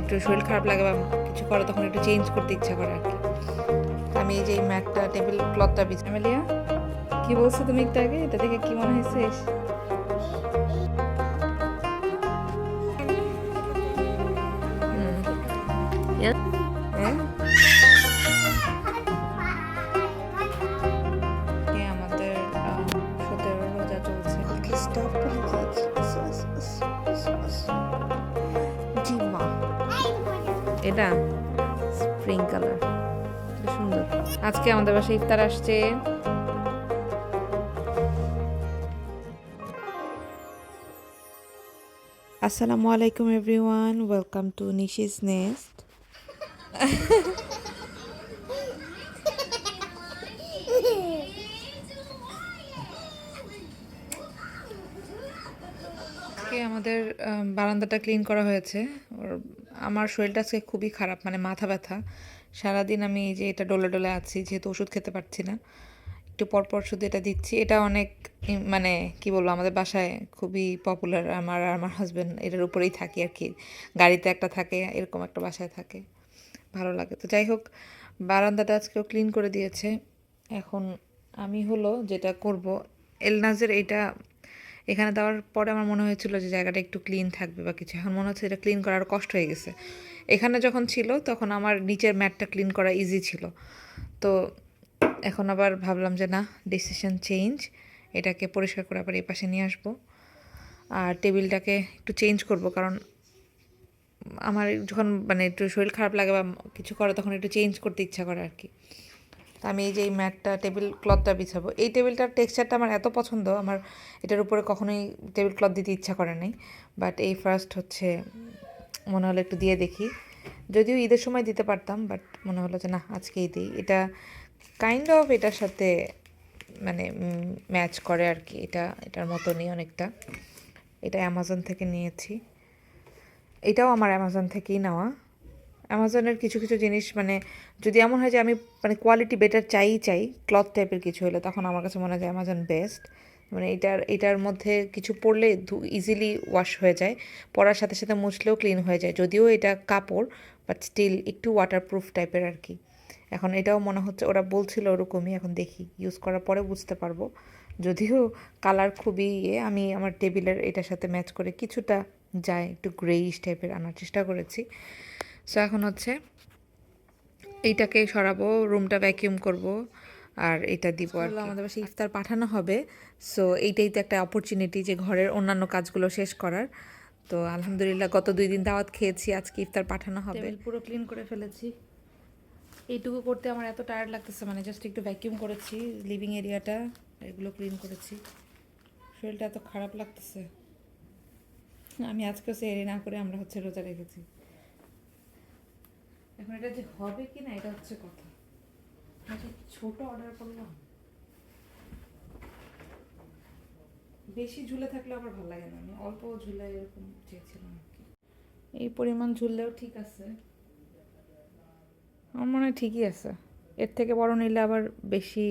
একটু শরীর খারাপ লাগে বা কিছু করে, তখন একটু চেঞ্জ করতে ইচ্ছা করে আর কি। আমি এই যে ম্যাটটা টেবিল ক্লথটা বিছ আমেলিয়া, কি বলছো তুমি একটু আগে? এটা দেখে কি মনে হয়েছে। হ্যাঁ? আমাদের সতেরো রোজা চলছে। এটা স্প্রিং কালার সুন্দর। আজকে আমাদের বাসায় ইফতার আসছে। আসসালামু আলাইকুম everyone, welcome to Nishi's nest. আমাদের বারান্দাটা ক্লিন করা হয়েছে। ওর আমার শরীরটা আজকে খুবই খারাপ মানে মাথা ব্যথা। সারাদিন আমি এই যে এটা ডলে ডলে আছি, যেহেতু ওষুধ খেতে পারছি না। একটু পরপর শুধু এটা দিচ্ছি। এটা অনেক মানে কি বলব, আমাদের বাসায় খুবই পপুলার আমার আর আমার হাজব্যান্ড এটার উপরেই থাকি আর কি। গাড়িতে একটা থাকে, এরকম একটা বাসায় থাকে। ভালো লাগে। তো যাই হোক, বারান্দাটা আজকেও ক্লিন করে দিয়েছে। এখন আমি হলো যেটা করব, এলনাজের এটা এখানে দেওয়ার পরে আমার মনে হয়েছিল যে জায়গাটা একটু ক্লিন থাকবে বা কিছু। এখন মনে হচ্ছে এটা ক্লিন করার কষ্ট হয়ে গেছে। এখানে যখন ছিল, তখন আমার নিচের ম্যাটটা ক্লিন করা ইজি ছিল। তো এখন আবার ভাবলাম যে না ডিসিশন চেঞ্জ এটাকে পরিষ্কার করে আবার এই পাশে নিয়ে আসব। আর টেবিলটাকে একটু চেঞ্জ করব, কারণ আমার যখন মানে একটু শরীর খারাপ লাগে বা কিছু করে, তখন একটু চেঞ্জ করতে ইচ্ছা করে আর কি। তো আমি এই যে এই ম্যাটটা টেবিল ক্লথটা বিছাবো। এই টেবিলটার টেক্সচারটা আমার এত পছন্দ, আমার এটার উপরে কখনোই টেবিল ক্লথ দিতে ইচ্ছা করে নাই। বাট এই ফার্স্ট হচ্ছে, মনে হলো একটু দিয়ে দেখি। যদিও ঈদের সময় দিতে পারতাম বাট মনে হলো যে না, আজকেই দিই। এটা কাইন্ড অফ এটার সাথে মানে ম্যাচ করে আর কি। এটা, এটার মতনই অনেকটা। এটা অ্যামাজন থেকে নিয়েছি। এটাও আমার অ্যামাজন থেকেই নেওয়া। অ্যামাজনের কিছু কিছু জিনিস মানে যদি এমন হয় যে আমি মানে কোয়ালিটি বেটার চাই চাই ক্লথ টাইপের কিছু হলে, তখন আমার কাছে মনে হয় যে অ্যামাজন বেস্ট মানে এটার এটার মধ্যে কিছু পরলে ইজিলি ওয়াশ হয়ে যায়। পরার সাথে সাথে মুছলেও ক্লিন হয়ে যায়। যদিও এটা কাপড় বাট স্টিল একটু ওয়াটারপ্রুফ টাইপের আর কি এখন এটাও মনে হচ্ছে, ওরা বলছিল ওরকমই, এখন দেখি। ইউজ করার পরে বুঝতে পারব। যদিও কালার খুবই ইয়ে আমি আমার টেবিলের এটার সাথে ম্যাচ করে কিছুটা যায়, একটু গ্রেইশ টাইপের আনার চেষ্টা করেছি। সো এখন হচ্ছে এইটাকে সরাবো রুমটা ভ্যাকিউম করব আর এটা দিব আর আমাদের বাসায় ইফতার পাঠানো হবে। সো এইটাই তো একটা অপরচুনিটি যে ঘরের অন্যান্য কাজগুলো শেষ করার। তো আলহামদুলিল্লাহ গত দুই দিন দাওয়াত খেয়েছি আজকে ইফতার পাঠানো হবে। পুরো ক্লিন করে ফেলেছি। এইটুকু করতে আমার এত টায়ার্ড লাগতেছে মানে জাস্ট একটু ভ্যাকিউম করেছি লিভিং এরিয়াটা এগুলো ক্লিন করেছি। শরীরটা এত খারাপ লাগতেছে। আমি আজকেও সেরি না করে আমরা হচ্ছে রোজা রেখেছি। এখন এটা যে হবে কি না এটা হচ্ছে কথা। ছোট অর্ডার করলাম, বেশি ঝুলে থাকলে আমার ভালো লাগে না। আমি অল্প ঝুলে এরকম চেয়েছিলাম এই পরিমাণ ঝুললেও ঠিক আছে। আমার মনে হয় ঠিকই আছে। এর থেকে বড় নিলে আবার বেশি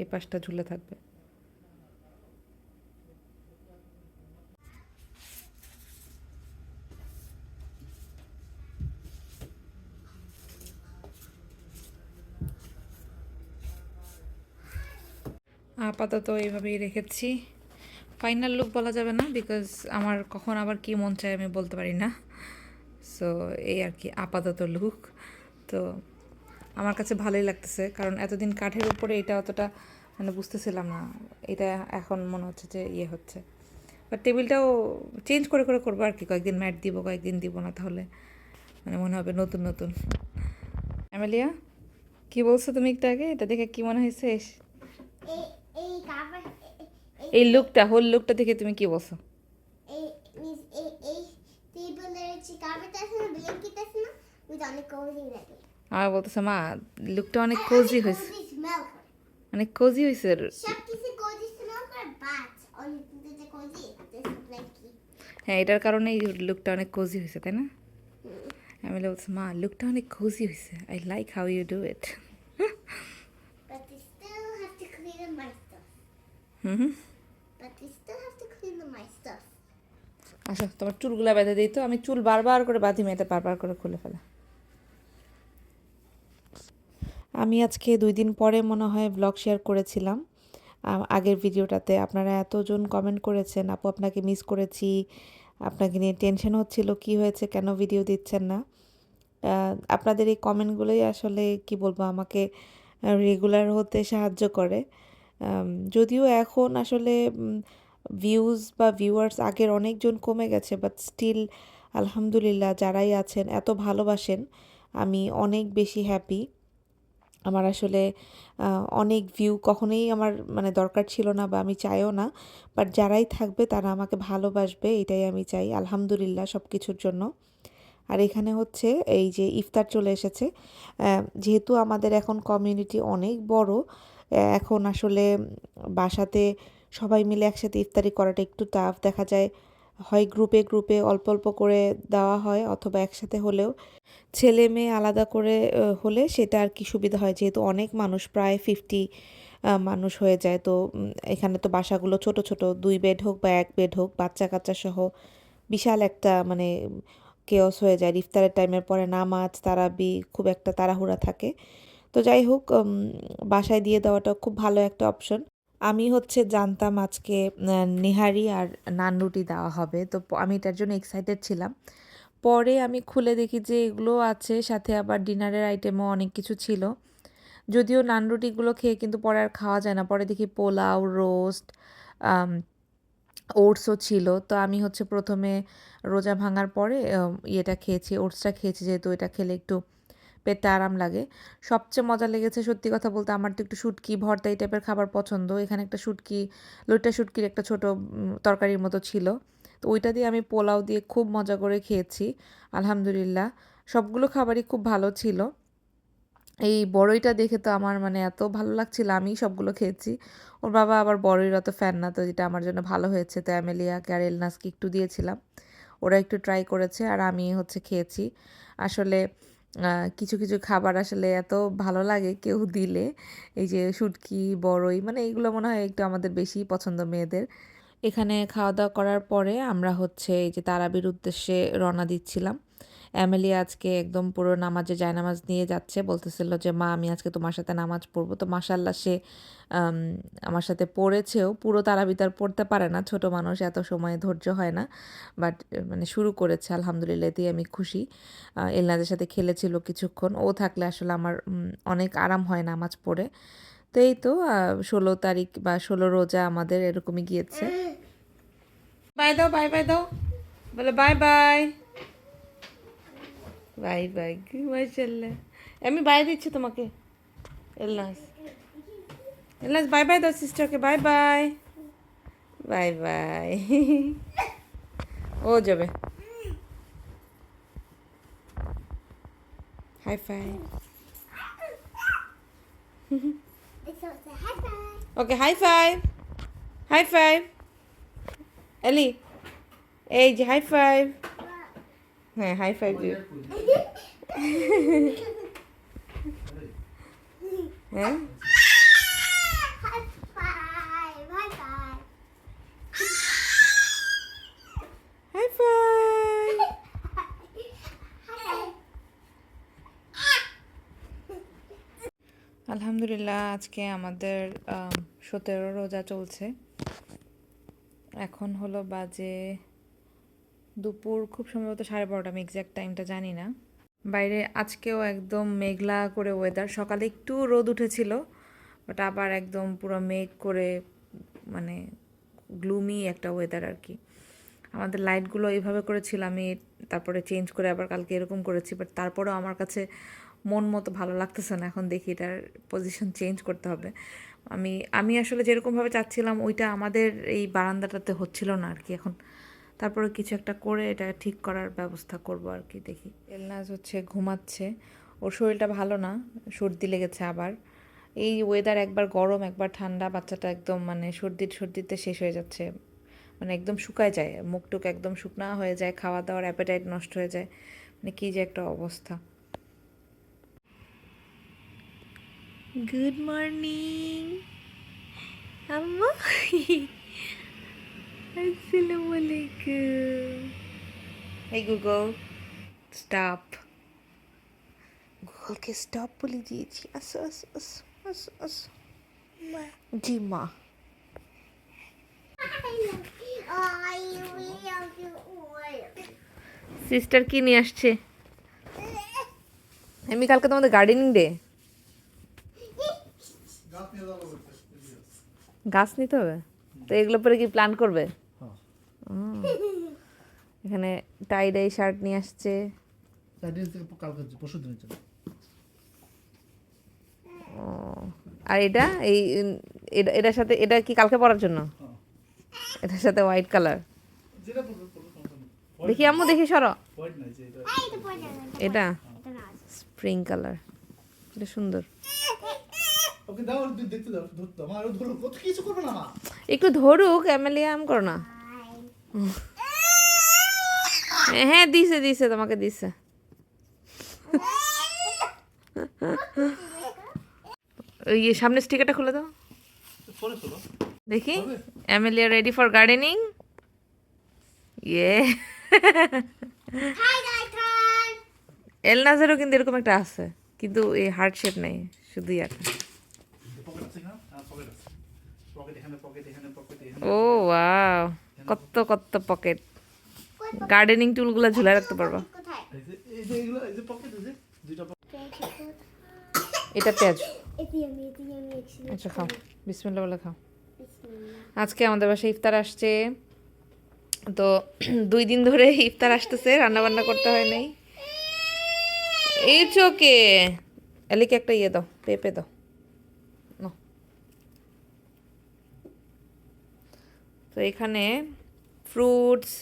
এই পাশটা ঝুলে থাকবে। আপাতত এইভাবেই রেখেছি। ফাইনাল লুক বলা যাবে না বিকজ আমার কখন আবার কি মন চায় আমি বলতে পারি না। সো এই আর কি, আপাতত লুক তো, আমার কাছে ভালোই লাগতেছে, কারণ এতদিন কাঠের উপরে এটা অতটা মানে বুঝতেছিলাম না, এটা এখন মনে হচ্ছে যে ইয়ে হচ্ছে। বাট টেবিলটাও চেঞ্জ করে করে করব আর কি, কয়েকদিন ম্যাট দিব, কয়েকদিন দিব না তাহলে। মানে মনে হবে নতুন নতুন। অ্যামেলিয়া কি বলছো তুমি একটু আগে? এটা দেখে কি মনে হয়েছে? এই লুকটা হোল লুকটা দেখে তুমি কি বলছো? আমার বলতেছে মা লুকটা অনেক কোজি হয়েছে। কোজি অনেক হয়েছে অনেক কোজি ব্ল্যাঙ্কেট হ্যাঁ এটার কারণে এই লুকটা অনেক কোজি হয়েছে তাই না? আমি বলছি মা লুকটা অনেক কোজি হয়েছে। I like how you do it But they still have to clean my stuff. Hmm But they still have to clean my stuff. আসো তোমার চুলগুলা বেঁধে দিই তো। আমি চুল বারবার করে বাঁধি মেয়েটা বারবার করে খুলে ফেলে। আমি আজকে দুই দিন পরে মনে হয় ব্লগ শেয়ার করেছিলাম। আগের ভিডিওটাতে। আপনারা এতজন কমেন্ট করেছেন আপু আপনাকে মিস করেছি। আপনাকে নিয়ে টেনশন হচ্ছিল কি হয়েছে কেন ভিডিও দিচ্ছেন না? আপনাদের এই কমেন্টগুলোই আসলে কি বলব আমাকে রেগুলার হতে সাহায্য করে। যদিও এখন আসলে ভিউজ বা ভিউয়ার্স আগের অনেকজন কমে গেছে বাট স্টিল আলহামদুলিল্লাহ যারাই আছেন, এত ভালোবাসেন, আমি অনেক বেশি হ্যাপি আমার আসলে অনেক ভিউ কখনোই আমার মানে দরকার ছিল না বা আমি চাইও না বাট যারাই থাকবে তারা আমাকে ভালোবাসবে, এটাই আমি চাই, আলহামদুলিল্লাহ সব কিছুর জন্য। আর এখানে হচ্ছে, এই যে ইফতার চলে এসেছে যেহেতু আমাদের এখন কমিউনিটি অনেক বড় এখন আসলে বাসাতে সবাই মিলে একসাথে ইফতারি করাটা একটু টাফ দেখা যায়, হয় গ্রুপে গ্রুপে অল্প অল্প করে দেওয়া হয় অথবা একসাথে হলেও। ছেলে মেয়ে আলাদা করে হলে সেটা আর কি সুবিধা হয়। যেহেতু অনেক মানুষ, প্রায় ফিফটি মানুষ হয়ে যায়। তো এখানে তো বাসাগুলো ছোট ছোট, দুই বেড হোক বা এক বেড হোক, বাচ্চা কাচ্চা সহ বিশাল একটা মানে কেওস হয়ে যায়। ইফতারের টাইমের পরে নামাজ, তারাবি, খুব একটা তাড়াহুড়া থাকে। তো যাই হোক বাসায় দিয়ে দেওয়াটা খুব ভালো একটা অপশন আমি হচ্ছে জানতাম আজকে নেহারি আর নান রুটি দেওয়া হবে। তো আমি এটার জন্য এক্সাইটেড ছিলাম। পরে আমি খুলে দেখি যে এগুলো আছে, সাথে আবার ডিনারের আইটেমও অনেক কিছু ছিল। যদিও নান রুটিগুলো খেয়ে কিন্তু পরে আর খাওয়া যায় না। পরে দেখি পোলাও রোস্ট ওটসও ছিল। তো আমি হচ্ছে প্রথমে রোজা ভাঙার পরে ইয়েটা খেয়েছি, ওটসটা খেয়েছি যেহেতু এটা খেলে একটু পেটটা আরাম লাগে। সবচেয়ে মজা লেগেছে সত্যি কথা বলতে আমার তো একটু শুটকি ভর্তা এই টাইপের খাবার পছন্দ। এখানে একটা শুটকি, লইটা শুটকির একটা ছোট তরকারির মতো ছিল। তো ওইটা দিয়ে আমি পোলাও দিয়ে খুব মজা করে খেয়েছি, আলহামদুলিল্লাহ। সবগুলো খাবারই খুব ভালো ছিল। এই বড়ইটা দেখে তো আমার মানে এত ভালো লাগছিল আমি সবগুলো খেয়েছি। ওর বাবা আবার বড়ইর অত ফ্যান না, তো যেটা আমার জন্য ভালো হয়েছে। তো অ্যামেলিয়াকে আর এলনাসকে একটু দিয়েছিলাম। ওরা একটু ট্রাই করেছে আর আমি হচ্ছে খেয়েছি। আসলে কিছু কিছু খাবার আসলে এত ভালো লাগে কেউ দিলে। এই যে শুটকি, বড়ই মানে এইগুলো মনে হয় একটু আমাদের বেশি পছন্দ মেয়েদের। এখানে খাওয়া দাওয়া করার পরে আমরা হচ্ছে এই যে তারাবির উদ্দেশ্যে রওনা দিচ্ছিলাম। অ্যামেলি আজকে একদম পুরো নামাজে জায়নামাজ নিয়ে যাচ্ছে। বলতেছিল যে, মা, আমি আজকে তোমার সাথে নামাজ পড়ব। তো মাসাল্লাহ সে আমার সাথে পড়েছেও। পুরো তারাবি তার পড়তে পারে না। ছোট মানুষ, এত সময় ধৈর্য হয় না। বাট মানে শুরু করেছে, আলহামদুলিল্লাহ, এতেই আমি খুশি। এলনাদের সাথে খেলেছিল কিছুক্ষণ। ও থাকলে আসলে আমার অনেক আরাম হয় নামাজ পড়ে। তো এই তো ষোলো তারিখ বা ষোলো রোজা আমাদের এরকমই গিয়েছে। বাই দাও, বাই বাই দাও। বলে, বাই বাই। বাই বাই মাশাল্লাহ আমি বাই দিচ্ছি তোমাকে এলনাস এলনাস বাই বাই দাও সিস্টারকে বাই বাই বাই বাই ও যাবে high five So it's a high five. Okay high five high five Ellie এই যে হাই ফাইভ হ্যাঁ হাই ফাইভ দিও হ্যাঁ? আলহামদুলিল্লাহ আজকে আমাদের সতেরো রোজা চলছে। এখন হলো বাজে দুপুর খুব সম্ভবত সাড়ে বারোটা, আমি এক্স্যাক্ট টাইমটা জানি না। বাইরে আজকেও একদম মেঘলা করে ওয়েদার সকালে একটু রোদ উঠেছিল বাট আবার একদম পুরো মেঘ করে মানে গ্লুমি একটা ওয়েদার আর কি আমাদের লাইটগুলো এইভাবে করেছিল, আমি তারপরে চেঞ্জ করে আবার কালকে এরকম করেছি বাট তারপরেও আমার কাছে মন মতো ভালো লাগতেছে না, এখন দেখি এটার পজিশন চেঞ্জ করতে হবে। আমি আমি আসলে যেরকমভাবে চাচ্ছিলাম, ওইটা আমাদের এই বারান্দাটাতে হচ্ছিল না আর কি এখন তারপরে কিছু একটা করে এটা ঠিক করার ব্যবস্থা করব আর কি দেখি। এলনাজ হচ্ছে ঘুমাচ্ছে ওর শরীরটা ভালো না সর্দি লেগেছে আবার। এই ওয়েদার একবার গরম একবার ঠান্ডা বাচ্চাটা একদম মানে সর্দির সর্দিতে শেষ হয়ে যাচ্ছে। মানে একদম শুকায় যায় মুখ টুক একদম শুকনা হয়ে যায় খাওয়া দাওয়ার অ্যাপেটাইট নষ্ট হয়ে যায়। মানে কী যে একটা অবস্থা। গুড মর্নিং আম্মা। আসসালামু আলাইকুম এই গুগল স্টপ গুগলকে স্টপ বলে দিয়েছি। আসো আসো আসো আসো আসো। জি মা. সিস্টার কি নিয়ে আসছে? আমি কালকে তোমাদের গার্ডেনিং ডে গাছ নিতে হবে? তো এগুলো পরে কি প্ল্যান করবে। এখানে টাই ডাই শার্ট নিয়ে আসছে। আর এটা এই এটা এটার সাথে এটা কি কালকে পরার জন্য? হ্যাঁ। এটার সাথে হোয়াইট কালার দেখি আম্মু দেখি সরো। এটা। স্প্রিং কালার এটা সুন্দর। একটু ধরুক এমএলএ আম করো না। হ্যাঁ দিছে দিছে তোমাকে দিছে। ওই ইয়ে সামনে স্টিকারটা খুলে দাও। দেখি? এমএলএ রেডি ফর গার্ডেনিং ইয়ে এল নাজারও কিন্তু এরকম একটা আছে কিন্তু এই হার্ট শেপ নেই শুধুই ইয়াটা পকেট আছে না? পকেট আছে। পকেট এখানে পকেট এখানে পকেট এখানে। ও ওয়াও কত কত পকেট গার্ডেনিং টুলগুলো ঝুলে রাখতে পারবা। এটা পেঁয়াজ। আচ্ছা খাও। বিসমিল্লা বলে খাও। আজকে আমাদের বাসায় ইফতার আসছে। তো দুই দিন ধরে ইফতার আসতেছে রান্না বান্না করতে হয় নাই। এই চোকে এলিকে একটা ইয়ে দাও, পেঁপে দাও। তো এখানে ফ্রুটস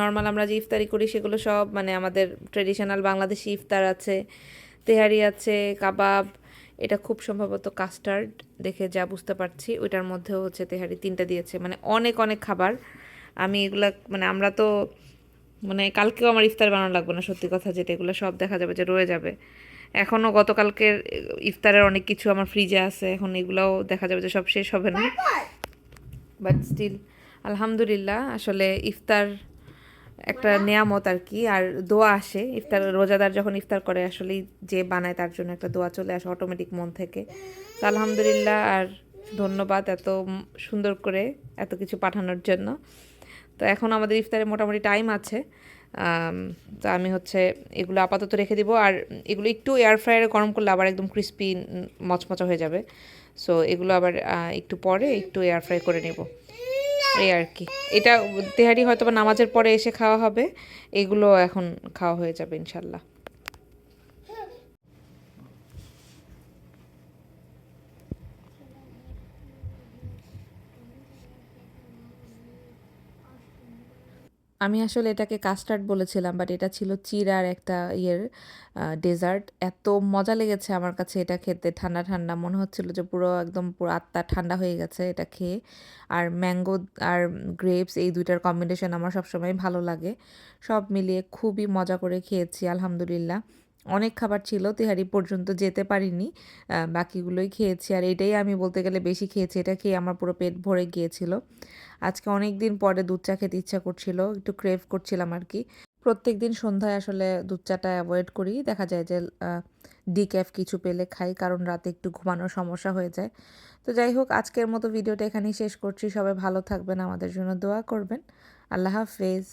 নর্মাল আমরা যে ইফতারি করি সেগুলো সব মানে আমাদের ট্রেডিশনাল বাংলাদেশি ইফতার আছে তেহারি আছে কাবাব এটা খুব সম্ভবত কাস্টার্ড দেখে যা বুঝতে পারছি। ওইটার মধ্যেও হচ্ছে তেহারি তিনটা দিয়েছে। মানে অনেক অনেক খাবার। আমি এগুলা মানে আমরা তো মানে কালকেও আমার ইফতার বানানো লাগবে না সত্যি কথা যেটা এগুলো সব দেখা যাবে যে রয়ে যাবে। এখনও গতকালকের ইফতারের অনেক কিছু আমার ফ্রিজে আছে এখন এগুলাও দেখা যাবে যে সব শেষ হবে না। বাট স্টিল আলহামদুলিল্লাহ আসলে ইফতার একটা নেয়ামত আর কি আর দোয়া আসে। ইফতার রোজাদার যখন ইফতার করে আসলেই যে বানায় তার জন্য একটা দোয়া চলে আসে অটোমেটিক মন থেকে। তো আলহামদুলিল্লাহ আর ধন্যবাদ এত সুন্দর করে এত কিছু পাঠানোর জন্য। তো এখন আমাদের ইফতারে মোটামুটি টাইম আছে। তো আমি হচ্ছে এগুলো আপাতত রেখে দিব। আর এগুলো একটু এয়ার ফ্রায়ারে গরম করলে আবার একদম ক্রিস্পি মচমচা হয়ে যাবে। সো এগুলো আবার একটু পরে একটু এয়ার ফ্রাই করে নেব। এই আর কি। এটা তেহারি হয়তো বা নামাজের পরে এসে খাওয়া হবে। এগুলো এখন খাওয়া হয়ে যাবে ইনশাল্লাহ। আমি আসলে এটাকে কাস্টার্ড বলেছিলাম বাট এটা ছিল চিরার একটা ইয়ের ডেজার্ট এত মজা লেগেছে আমার কাছে এটা খেতে। ঠান্ডা ঠান্ডা। মনে হচ্ছিল যে পুরো একদম পুরো আত্মা ঠান্ডা হয়ে গেছে এটা খেয়ে। আর ম্যাঙ্গো আর গ্রেপস এই দুইটার কম্বিনেশন আমার সবসময় ভালো লাগে। সব মিলিয়ে খুবই মজা করে খেয়েছি, আলহামদুলিল্লাহ। অনেক খাবার ছিল, তেহারি পর্যন্ত যেতে পারিনি বাকিগুলোই খেয়েছি। আর এটাই আমি বলতে গেলে বেশি খেয়েছি, এটা খেয়ে আমার পুরো পেট ভরে গিয়েছিল। আজকে অনেক দিন পরে দুধ চা খেতে ইচ্ছা করছিল, একটু ক্রেভ করছিলাম আর কি। প্রত্যেক দিন সন্ধ্যায় আসলে দুধ চাটা অ্যাভয়েড করি, দেখা যায় যে ডিক্যাফ কিছু পেলে খাই, কারণ রাতে একটু ঘুমানোর সমস্যা হয়ে যায়। তো যাই হোক, আজকের মতো ভিডিওটা এখানেই শেষ করছি, সবাই ভালো থাকবেন, আমাদের জন্য দোয়া করবেন। আল্লাহ হাফেজ।